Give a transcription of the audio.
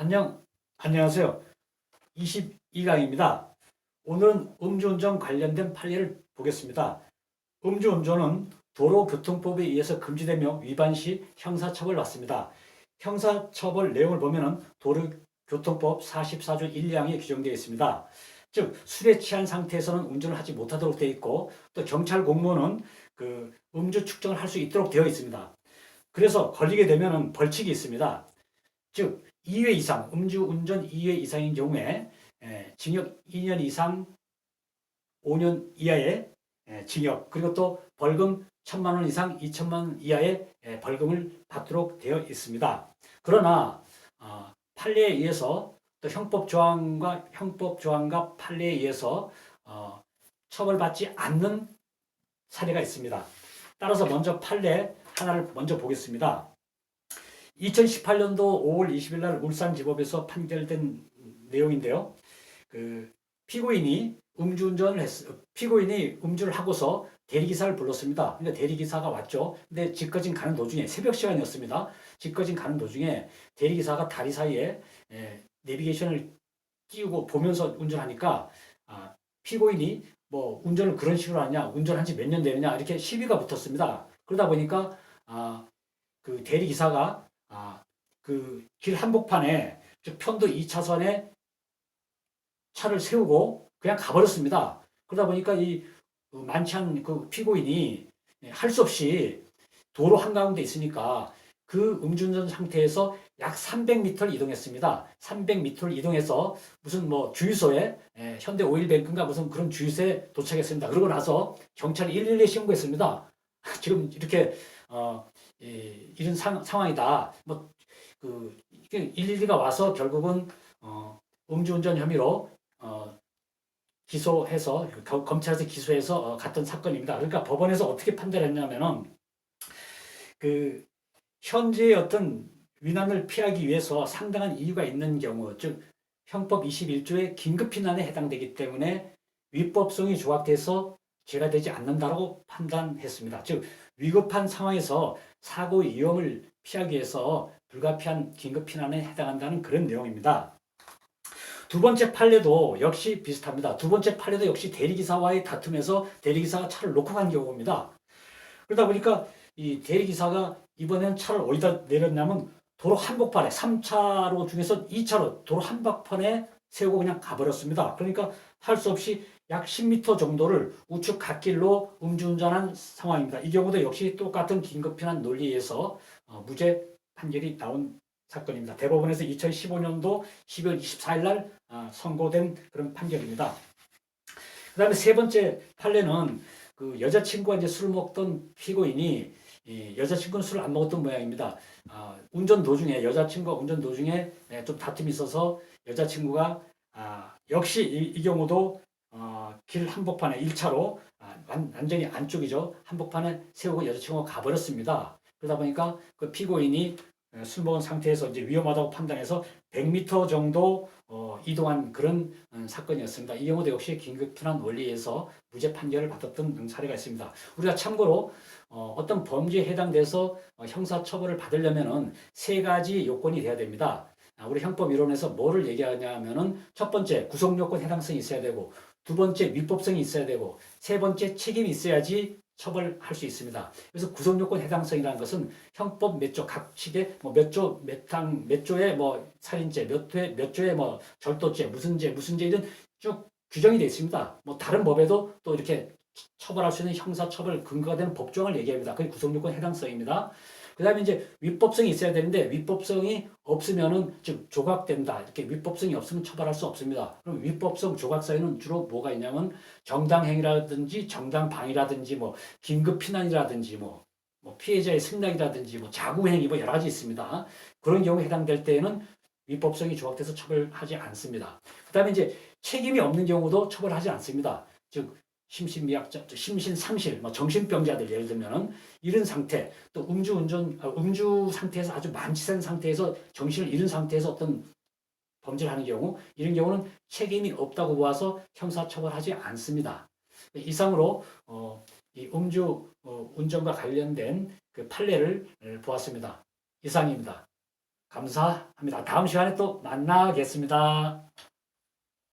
안녕, 안녕하세요. 22강입니다. 오늘은 음주운전 관련된 판례를 보겠습니다. 음주운전은 도로교통법에 의해서 금지되며 위반 시 형사처벌 받습니다. 형사처벌 내용을 보면은 도로교통법 44조 1, 2항에 규정되어 있습니다. 즉 술에 취한 상태에서는 운전을 하지 못하도록 되어 있고 또 경찰 공무원은 그 음주 측정을 할 수 있도록 되어 있습니다. 그래서 걸리게 되면은 벌칙이 있습니다. 즉 2회 이상 음주 운전 2회 이상인 경우에 에, 징역 2년 이상 5년 이하의 에, 징역 그리고 또 벌금 1천만 원 이상 2천만 원 이하의 에, 벌금을 받도록 되어 있습니다. 그러나 어, 판례에 의해서 또 형법 조항과 형법 조항과 판례에 의해서 어, 처벌받지 않는 사례가 있습니다. 따라서 먼저 판례 하나를 먼저 보겠습니다. 2018년도 5월 20일 날 울산지법에서 판결된 내용인데요. 그 피고인이 음주운전을 했, 피고인이 음주를 하고서 대리기사를 불렀습니다. 그러니까 대리기사가 왔죠. 근데 집까지 가는 도중에 새벽 시간이었습니다. 집까지 가는 도중에 대리기사가 다리 사이에 에, 내비게이션을 끼우고 보면서 운전하니까 아, 피고인이 뭐 운전을 그런 식으로 하냐, 운전한 지 몇 년 되느냐 이렇게 시비가 붙었습니다. 그러다 보니까 아, 그 대리기사가 아, 그 길 한복판에 즉 편도 2차선에 차를 세우고 그냥 가버렸습니다. 그러다 보니까 이그 만찬 그 피고인이 할 수 없이 도로 한가운데 있으니까 그 음주운전 상태에서 약 300m를 이동했습니다. 300m를 이동해서 무슨 뭐 주유소에 에, 현대 오일뱅크인가 무슨 그런 주유소에 도착했습니다. 그러고 나서 경찰에 112에 신고했습니다. 지금 이렇게 어, 이, 이런 상, 상황이다. 뭐 그 112가 와서 결국은 어, 음주운전 혐의로 어, 기소해서 겨- 검찰에서 기소해서 어, 갔던 사건입니다. 그러니까 법원에서 어떻게 판단했냐면은 그 현재의 어떤 위난을 피하기 위해서 상당한 이유가 있는 경우, 즉 형법 21조의 긴급 피난에 해당되기 때문에 위법성이 조각돼서 죄가 되지 않는다고 판단했습니다. 즉 위급한 상황에서 사고 위험을 피하기 위해서 불가피한 긴급 피난에 해당한다는 그런 내용입니다. 두 번째 판례도 역시 비슷합니다. 두 번째 판례도 역시 대리기사와의 다툼에서 대리기사가 차를 놓고 간 경우입니다. 그러다 보니까 이 대리기사가 이번엔 차를 어디다 내렸냐면 도로 한복판에 3차로 중에서 2차로 도로 한복판에 세우고 그냥 가버렸습니다. 그러니까 할 수 없이 약 10m 정도를 우측 갓길로 음주운전한 상황입니다. 이 경우도 역시 똑같은 긴급피난 논리에서 어, 무죄 판결이 나온 사건입니다. 대법원에서 2015년도 12월 24일 날 아, 선고된 그런 판결입니다. 그 다음에 세 번째 판례는 그 여자친구와 이제 술을 먹던 피고인이 이 여자친구는 술을 안 먹었던 모양입니다. 아, 운전 도중에 여자친구가 운전 도중에 예, 좀 다툼이 있어서 여자친구가 아, 역시 이, 이 경우도 어, 길 한복판에 1차로 아, 완, 완전히 안쪽이죠. 한복판에 세우고 여자친구가 가버렸습니다. 그러다 보니까 그 피고인이 어, 술 먹은 상태에서 이제 위험하다고 판단해서 100m 정도 어, 이동한 그런 음, 사건이었습니다. 이 경우도 역시 긴급피난 원리에서 무죄 판결을 받았던 음, 사례가 있습니다. 우리가 참고로 어, 어떤 범죄에 해당돼서 어, 형사 처벌을 받으려면은 세 가지 요건이 돼야 됩니다. 아, 우리 형법 이론에서 뭐를 얘기하냐면은 첫 번째 구속 요건 해당성이 있어야 되고 두 번째 위법성이 있어야 되고 세 번째 책임이 있어야지 처벌할 수 있습니다. 그래서 구속 요건 해당성이라는 것은 형법 몇 조 각 식의 뭐몇 조몇항몇 조의 뭐 살인죄 몇 회 몇 조의 뭐 절도죄 무슨 죄 무슨 죄 이런 쭉 규정이 되어 있습니다. 뭐 다른 법에도 또 이렇게 처벌할 수 있는 형사 처벌 근거가 되는 법조항을 얘기합니다. 그게 구속 요건 해당성입니다. 그 다음에 이제 위법성이 있어야 되는데 위법성이 없으면은 즉 조각된다. 이렇게 위법성이 없으면 처벌할 수 없습니다. 그럼 위법성 조각 사유는 주로 뭐가 있냐면 정당행위라든지 정당방위라든지 뭐 긴급 피난이라든지 뭐, 뭐 피해자의 승낙이라든지 뭐 자구행위 뭐 여러 가지 있습니다. 그런 경우에 해당될 때에는 위법성이 조각돼서 처벌하지 않습니다. 그 다음에 이제 책임이 없는 경우도 처벌하지 않습니다. 즉 심신미약자, 심신상실, 뭐 정신병자들 예를 들면은 이런 상태, 또 음주운전, 아, 음주 상태에서 아주 만취된 상태에서 정신을 잃은 상태에서 어떤 범죄를 하는 경우, 이런 경우는 책임이 없다고 보아서 형사처벌하지 않습니다. 이상으로 어, 이 음주 어, 운전과 관련된 그 판례를 어, 보았습니다. 이상입니다. 감사합니다. 다음 시간에 또 만나겠습니다.